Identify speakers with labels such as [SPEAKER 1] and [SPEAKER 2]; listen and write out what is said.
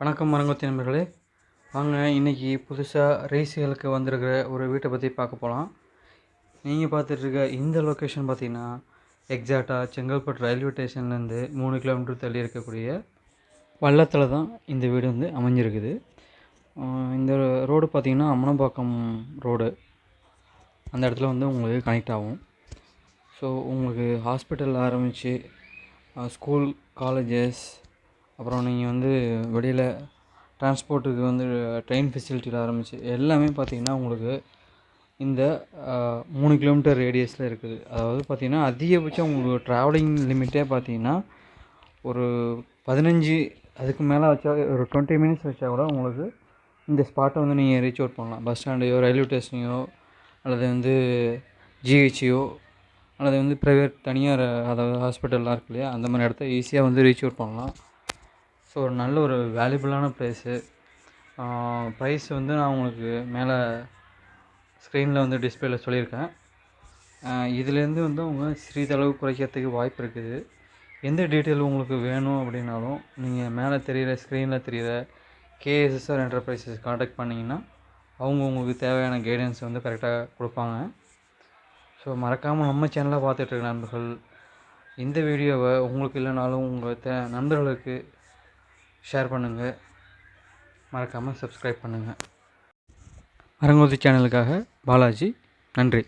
[SPEAKER 1] வணக்கம் மரங்கொத்தி நண்பர்களே வாங்க இன்றைக்கி புதுசாக ரேசிகளுக்கு வந்திருக்கிற ஒரு வீட்டை பற்றி பார்க்க போகலாம் நீங்கள் பார்த்துட்ருக்க இந்த லொக்கேஷன் பார்த்தீங்கன்னா எக்ஸாக்டாக செங்கல்பட்டு ரயில்வே ஸ்டேஷன்லேருந்து மூணு கிலோமீட்டர் தள்ளி இருக்கக்கூடிய வள்ளத்தில் தான் இந்த வீடு வந்து அமைஞ்சிருக்குது. இந்த ரோடு பார்த்திங்கன்னா அம்மனம்பாக்கம் ரோடு அந்த இடத்துல வந்து உங்களுக்கு கனெக்ட் ஆகும். ஸோ உங்களுக்கு ஹாஸ்பிட்டல் ஆரம்பித்து ஸ்கூல் காலேஜஸ் அப்புறம் நீங்கள் வந்து வெளியில் டிரான்ஸ்போர்ட்டுக்கு வந்து ட்ரெயின் ஃபெசிலிட்டியில் ஆரம்பித்து எல்லாமே பார்த்தீங்கன்னா உங்களுக்கு இந்த மூணு கிலோமீட்டர் ரேடியஸில் இருக்குது. அதாவது பார்த்திங்கன்னா அதிகபட்சம் உங்களுக்கு ட்ராவலிங் லிமிட்டே பார்த்தீங்கன்னா ஒரு பதினஞ்சு அதுக்கு மேலே வச்சா ஒரு டுவெண்ட்டி மினிட்ஸ் வச்சா கூட உங்களுக்கு இந்த ஸ்பாட்டை வந்து நீங்கள் ரீச் அவுட் பண்ணலாம். பஸ் ஸ்டாண்டையோ ரயில்வே ஸ்டேஷனையோ அல்லது வந்து ஜிஹெச்சியோ அல்லது வந்து ப்ரைவேட் தனியார் அதாவது ஹாஸ்பிட்டல்லாம் இருக்கு இல்லையா அந்த மாதிரி இடத்த ஈஸியாக வந்து ரீச் அவுட் பண்ணலாம். ஸோ ஒரு நல்ல ஒரு வேல்யூபிளான ப்ளேஸு ப்ரைஸ் வந்து நான் உங்களுக்கு மேலே ஸ்க்ரீனில் வந்து டிஸ்பிளேல சொல்லியிருக்கேன். இதுலேருந்து வந்து அவங்க சிறிதளவு குறைக்கிறதுக்கு வாய்ப்பு இருக்குது. எந்த டீட்டெயில் உங்களுக்கு வேணும் அப்படின்னாலும் நீங்கள் மேலே தெரிகிற ஸ்க்ரீனில் தெரிகிற கேஎஸ்எஸ்ஆர் என்டர்பிரைசஸ் காண்டாக்ட் பண்ணிங்கன்னா அவங்க உங்களுக்கு தேவையான கைடன்ஸ் வந்து கரெக்டாக கொடுப்பாங்க. ஸோ மறக்காமல் நம்ம சேனலை பார்த்துட்ருக்க நண்பர்கள் இந்த வீடியோவை உங்களுக்கு இல்லைனாலும் உங்கள் தே நண்பர்களுக்கு ஷேர் பண்ணுங்கள் மறக்காமல் சப்ஸ்கிரைப் பண்ணுங்கள் மரங்கோதி சேனலுக்காக பாலாஜி நன்றி.